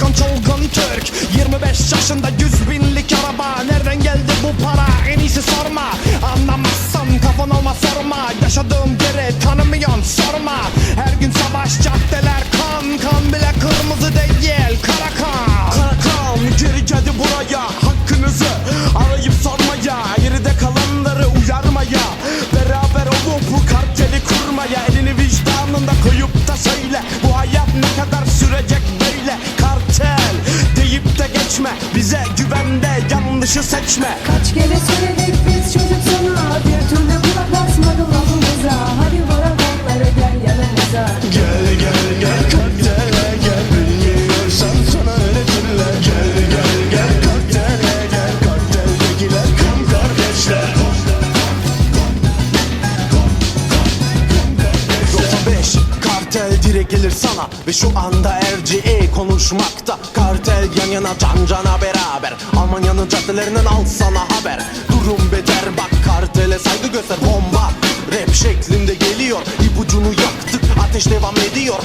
Hakan Çolgun Türk. 25 yaşında 100 binlik araba. Nereden geldi bu para? En iyisi sorma. Anlamazsan kafan olma sorma. Yaşadığım yeri tanımıyorsun sorma. Her gün savaş caddeler kan. Kan bile kırmızı değil kara kan. Kara kan geri geldi buraya. Hakkınızı arayıp sormaya. Bize güvende yanlışı seçme. Kaç kere söyledik biz çocuk sana Bir türlü kulak basmadı lafımıza. Hadi bana onları gel yanımıza. Gel gel gel kartele gel Bilmiyorsan sana öğretirler Gel gel gel kartele gel Karteldekiler kan kardeşler. 95 Kartel direkt gelir sana Ve şu anda RGE konuşmakta Kartel yan yana can cana beraber. Almanya'nın caddelerinden al sana haber. Durum beter bak kartele saygı göster. Bomba rap şeklinde geliyor. İpucunu yaktık ateş devam ediyor